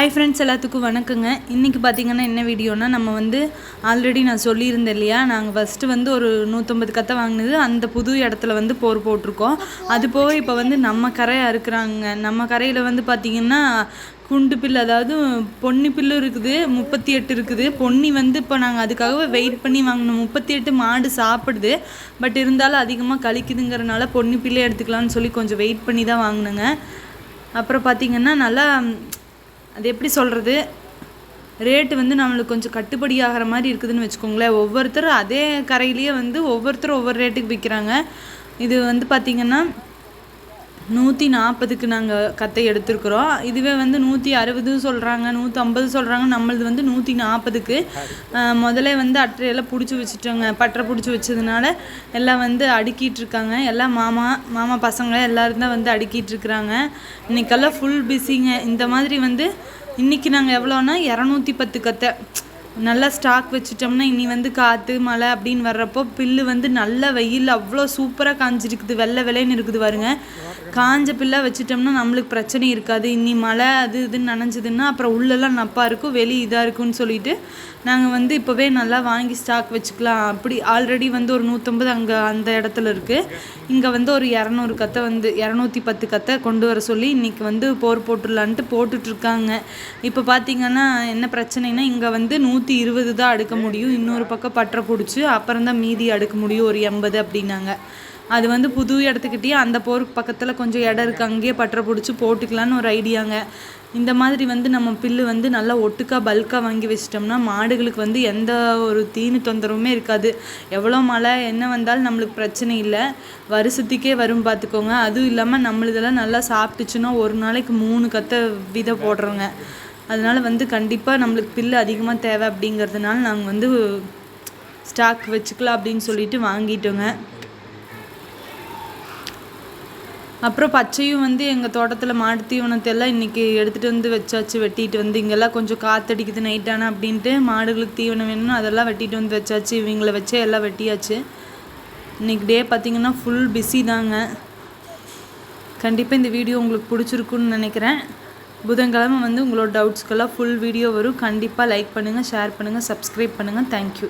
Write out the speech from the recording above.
Hi friends எல்லாத்துக்கும் வணக்கங்க. இன்றைக்கி பார்த்தீங்கன்னா என்ன வீடியோனா நம்ம வந்து ஆல்ரெடி நான் சொல்லியிருந்தேன் இல்லையா? நாங்கள் ஃபஸ்ட்டு வந்து ஒரு நூற்றம்பது கத்தை வாங்கினது அந்த புது இடத்துல வந்து போர் போட்டிருக்கோம். அது போக இப்போ வந்து நம்ம கரையை இருக்கிறாங்க. நம்ம கரையில் வந்து பார்த்திங்கன்னா குண்டு பில்லு அதாவது பொன்னி பில்லு இருக்குது முப்பத்தி எட்டு இருக்குது. பொன்னி வந்து இப்போ நாங்கள் அதுக்காகவே வெயிட் பண்ணி வாங்கினோம். முப்பத்தி எட்டு மாடு சாப்பிடுது. பட் இருந்தாலும் அதிகமாக கழிக்குதுங்கிறனால பொன்னி பில்லே எடுத்துக்கலாம்னு சொல்லி கொஞ்சம் வெயிட் பண்ணி தான் வாங்கினேங்க. அப்புறம் பார்த்திங்கன்னா நல்லா அது எப்படி சொல்கிறது ரேட்டு வந்து நம்மளுக்கு கொஞ்சம் கட்டுப்படி ஆகிற மாதிரி இருக்குதுன்னு வச்சுக்கோங்களேன். ஒவ்வொருத்தரும் அதே கரையிலேயே வந்து ஒவ்வொருத்தரும் ஒவ்வொரு ரேட்டுக்கு விற்கிறாங்க. இது வந்து பார்த்திங்கன்னா நூற்றி நாற்பதுக்கு நாங்கள் கத்தை எடுத்திருக்கிறோம். இதுவே வந்து நூற்றி அறுபது சொல்கிறாங்க நூற்றி ஐம்பது சொல்கிறாங்க நம்மளது வந்து நூற்றி நாற்பதுக்கு முதல்ல வந்து அட்டையெல்லாம் பிடிச்சி வச்சுட்டோங்க. பட்டரை பிடிச்சி வச்சதுனால எல்லாம் வந்து அடுக்கிட்டு இருக்காங்க எல்லாம் மாமா மாமா பசங்க எல்லோரும் தான் வந்து அடுக்கிட்டு இருக்கிறாங்க இன்றைக்கெல்லாம் ஃபுல் பிஸிங்க இந்த மாதிரி வந்து இன்றைக்கி நாங்கள் எவ்வளோன்னா இரநூத்தி பத்து கத்தை. நல்லா ஸ்டாக் வச்சுட்டோம்னா இனி வந்து காற்று மழை அப்படின்னு வர்றப்போ பில்லு வந்து நல்ல வெயில் அவ்வளோ சூப்பராக காஞ்சிருக்குது. வெள்ளை வெள்ளைன்னு இருக்குது பாருங்க. காஞ்ச பில்லாக வச்சுட்டோம்னா நம்மளுக்கு பிரச்சனை இருக்காது. இனி மழை அது இதுன்னு நனைஞ்சதுன்னா அப்புறம் உள்ளெல்லாம் நப்பாக இருக்கும் வெளி இதாக இருக்கும்னு சொல்லிட்டு நாங்கள் வந்து இப்போவே நல்லா வாங்கி ஸ்டாக் வச்சுக்கலாம். அப்படி ஆல்ரெடி வந்து ஒரு நூற்றம்பது அங்கே அந்த இடத்துல இருக்குது இங்கே வந்து ஒரு இரநூறு கத்தை வந்து இரநூத்தி பத்து கத்தை கொண்டு வர சொல்லி இன்றைக்கி வந்து போர் போட்டுடலான்ட்டு போட்டுட்ருக்காங்க இப்போ பார்த்திங்கன்னா என்ன பிரச்சனைனா இங்கே வந்து நூற்றி இருபது தான் அடுக்க முடியும். இன்னொரு பக்கம் பற்ற பிடிச்சி அப்புறம் தான் மீதி அடுக்க முடியும். ஒரு எண்பது அப்படின்னாங்க. அது வந்து புது இடத்துக்கிட்டே அந்த போருக்கு பக்கத்தில் கொஞ்சம் இடம் இருக்குது அங்கேயே பற்ற பிடிச்சி போட்டுக்கலான்னு ஒரு ஐடியாங்க. இந்த மாதிரி வந்து நம்ம பில்லு வந்து நல்லா ஒட்டுக்காக பல்காக வாங்கி வச்சிட்டோம்னா மாடுகளுக்கு வந்து எந்த ஒரு தீனி தொந்தரவுமே இருக்காது. எவ்வளோ மழை என்ன வந்தாலும் நம்மளுக்கு பிரச்சனை இல்லை. வருஷத்துக்கே வரும் பார்த்துக்கோங்க. அதுவும் இல்லாமல் நம்மளுதெல்லாம் நல்லா சாப்பிட்டுச்சுன்னா ஒரு நாளைக்கு மூணு கத்தை விதை போடுறோங்க. அதனால் வந்து கண்டிப்பாக நம்மளுக்கு பில்லு அதிகமாக தேவை அப்படிங்கிறதுனால நாங்கள் வந்து ஸ்டாக் வச்சுக்கலாம் அப்படின்னு சொல்லிட்டு வாங்கிட்டோங்க. அப்புறம் பச்சையும் வந்து எங்கள் தோட்டத்தில் மாட்டு தீவனத்தை எல்லாம் இன்றைக்கி எடுத்துகிட்டு வந்து வச்சாச்சு வெட்டிட்டு வந்து. இங்கெல்லாம் கொஞ்சம் காற்றடிக்குது நைட்டான அப்படின்ட்டு மாடுகளுக்கு தீவனம் வேணும்னு அதெல்லாம் வெட்டிட்டு வந்து வச்சாச்சு. இவங்களை வச்சே எல்லாம் வெட்டியாச்சு. இன்றைக்கி டே பார்த்திங்கன்னா ஃபுல் பிஸி தாங்க. கண்டிப்பாக இந்த வீடியோ உங்களுக்கு பிடிச்சிருக்குன்னு நினைக்கிறேன். புதன்கிழமை வந்து உங்களோட டவுட்ஸ்க்கெல்லாம் ஃபுல் வீடியோ வரும். கண்டிப்பாக லைக் பண்ணுங்கள் ஷேர் பண்ணுங்கள் சப்ஸ்கிரைப் பண்ணுங்கள் தேங்க்யூ